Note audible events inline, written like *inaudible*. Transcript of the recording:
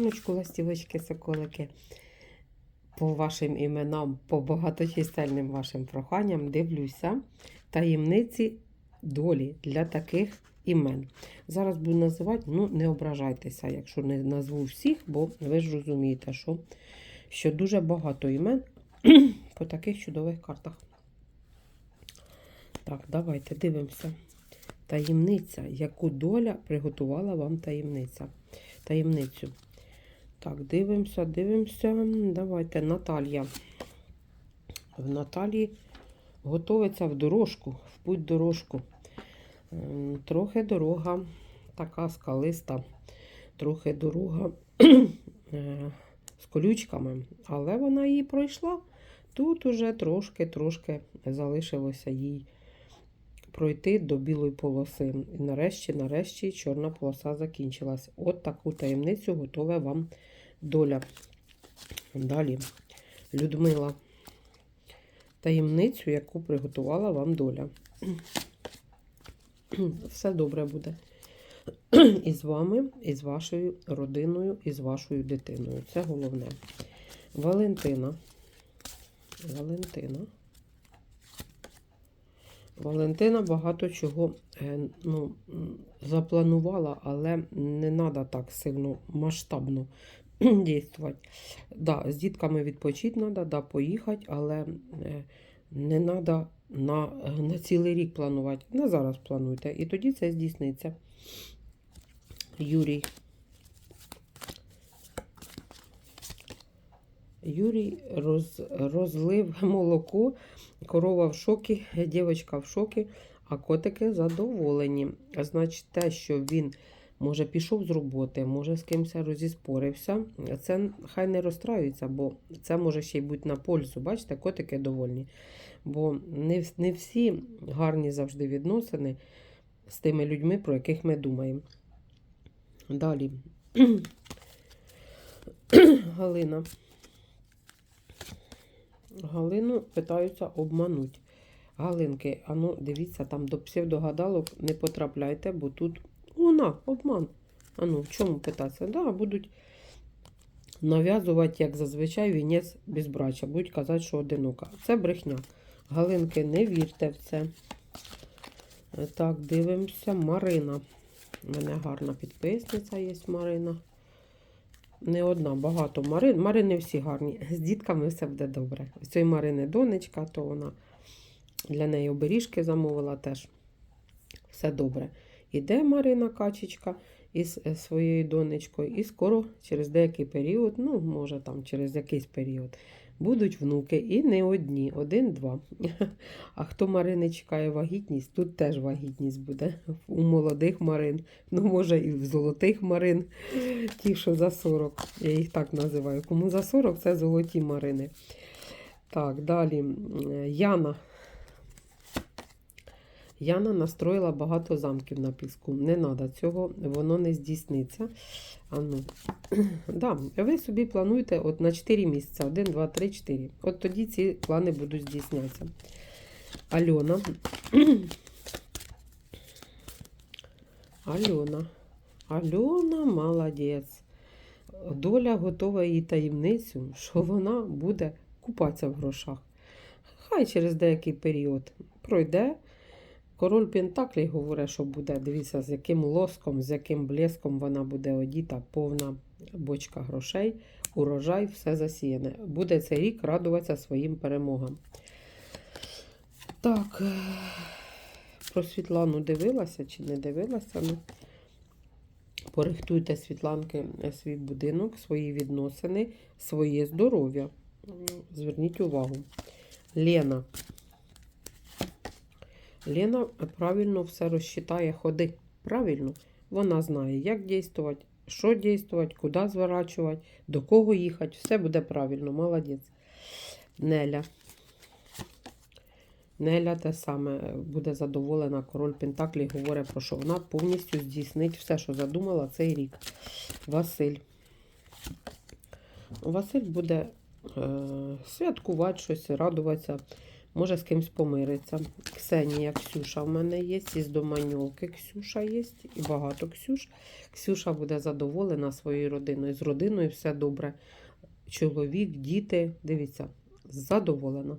раночку, ластівочки, соколики. По вашим іменам, по багаточисельним вашим проханням дивлюся таємниці долі для таких імен. Зараз буду називати, ну не ображайтеся, якщо не назву всіх, бо ви ж розумієте, що, що дуже багато імен *clears throat* по таких чудових картах. Так, давайте дивимося. Таємниця, яку доля приготувала вам таємниця. Таємницю. Так, дивимося, дивимося. Давайте Наталія. В Наталії готується в дорожку, в путь дорожку. Ем, Трохи дорога така скалиста, трохи дорога *clears throat* е, з колючками, але вона її пройшла. Тут уже трошки-трошки залишилося їй пройти до білої полоси. І нарешті, нарешті, чорна полоса закінчилась. От таку таємницю готова вам доля. Далі, Людмила. Таємницю, яку приготувала вам доля. Все добре буде. І з вами, і з вашою родиною, і з вашою дитиною. Це головне. Валентина. Валентина. Валентина багато чого е, ну, запланувала, але не треба так сильно масштабно *clears throat* дійствувати. Да, з дітками відпочити треба, да, поїхати, але е, не треба на, на цілий рік планувати. На зараз плануйте. І тоді це здійсниться. Юрій. Юрій роз, розлив молоко, корова в шокі, дівчинка в шокі, а котики задоволені. Значить, те, що він може пішов з роботи, може з кимось розіспорився, це хай не розстраюється, бо це може ще й бути на пользу. Бачите, котики довольні. Бо не, не всі гарні завжди відносини з тими людьми, про яких ми думаємо. Далі. *clears throat* Галина. Галину питаються обмануть. Галинки, а ну дивіться, там до псевдогадалок не потрапляйте, бо тут луна, обман. А ну, в чому питатися? Да, будуть нав'язувати, як зазвичай, вінець безбрачя. Будуть казати, що одинока. Це брехня. Галинки, не вірте в це. Е, Так, дивимося. Марина. У мене гарна підписниця є Марина. Не одна, багато Марин. Марини всі гарні. З дітками все буде добре. Ось цієї Марини донечка, то вона для неї оберіжки замовила теж. Все добре. Іде Марина Качечка із е, своєю донечкою, і скоро через деякий період, ну, може там через якийсь період, будуть внуки. І не одні, один-два. *laughs* А хто Марини чекає вагітність, тут теж вагітність буде у молодих Марин. Ну, може, і в золотих Марин, ті, що за 40. Я їх так називаю. Кому за 40, це золоті Марини. Так, далі. Яна. Яна настроїла багато замків на піску. Не треба цього, воно не здійсниться. А ну. *clears throat* да, ви собі плануєте от на 4 місяці. 1, 2, 3, 4. От тоді ці плани будуть здійснятися. Альона. *clears throat* Альона. Альона молодець. Доля готова їй таємницю, що вона буде купатися в грошах. Хай через деякий період пройде. Король Пентаклей говорить, що буде, дивіться, з яким лоском, з яким блеском вона буде одіта, повна бочка грошей, урожай, все засіяне. Буде цей рік радуватися своїм перемогам. Так, е, про Світлану дивилася чи не дивилася? Ну, порихтуйте Світланки свій будинок, свої відносини, своє здоров'я. Зверніть увагу. Лена. Лена правильно все розчитає ходи. Правильно. Вона знає, як дійствувати, що дійствувати, куди зворачувати, до кого їхати. Все буде правильно. Молодець. Неля. Неля те саме буде задоволена. Король Пентаклі говорить про що вона повністю здійснить все, що задумала цей рік. Василь. Василь буде е, святкувати щось, радуватися може з кимсь помириться. Ксенія, Ксюша в мене є, із доманьолки Ксюша є, і багато Ксюш. Ксюша буде задоволена своєю родиною. З родиною все добре. Чоловік, діти, дивіться, задоволена.